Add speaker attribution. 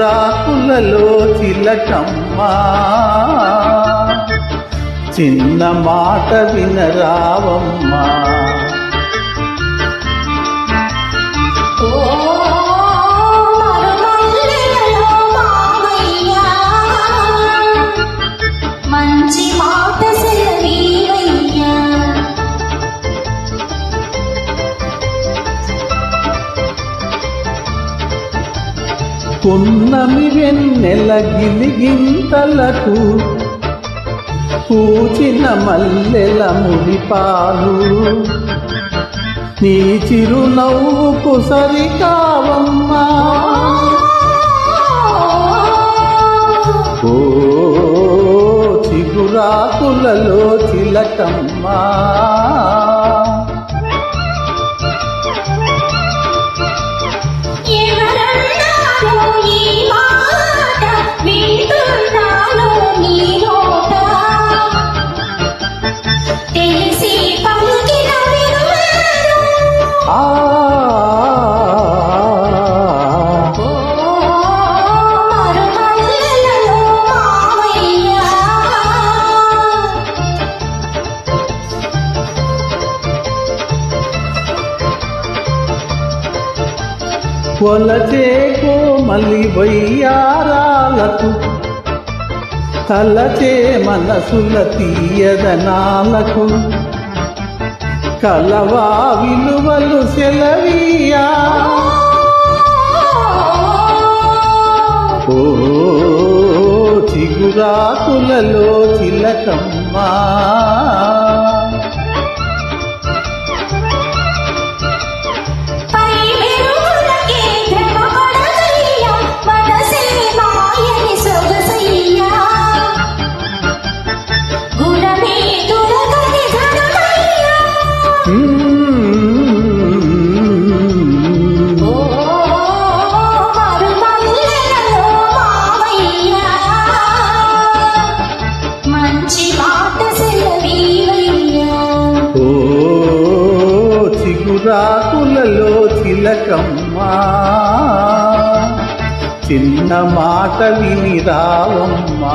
Speaker 1: చిగురాకులలో చిలకమ్మా. చిన్న మాట వినరావమ్మా పున్నమి వెన్నెల గిలిగింతలకు పూచిన మల్లెల ముడిపాలు నీ చిరునవ్వుకు సరికావమ్మా. ఓ చిగురాకులలో చిలకమ్మా. కొలచే కోమలి వయ్యారాలకు తలచే మనసుల తీయదనాలకు కలవా విలువలు సెలవీయా? ఓ చిగురాకులలో చిలకమ్మా. చిగురాకులలో చిలకమ్మా చిన్న మాట విని రావమ్మా.